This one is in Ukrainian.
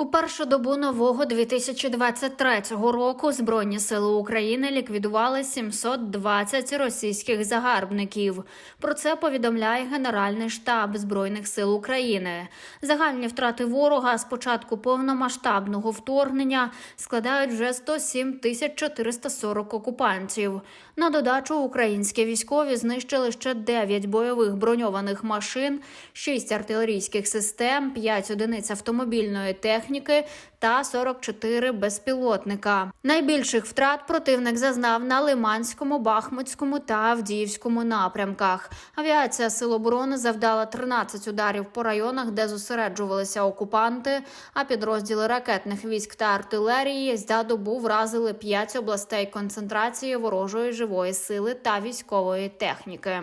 У першу добу нового 2023 року Збройні сили України ліквідували 720 російських загарбників. Про це повідомляє Генеральний штаб Збройних сил України. Загальні втрати ворога з початку повномасштабного вторгнення складають вже 107 тисяч 440 окупантів. На додачу українські військові знищили ще 9 бойових броньованих машин, 6 артилерійських систем, 5 одиниць автомобільної техніки та 44 безпілотника. Найбільших втрат противник зазнав на Лиманському, Бахмутському та Авдіївському напрямках. Авіація Сил оборони завдала 13 ударів по районах, де зосереджувалися окупанти. А підрозділи ракетних військ та артилерії за добу вразили 5 областей концентрації ворожої живої сили та військової техніки.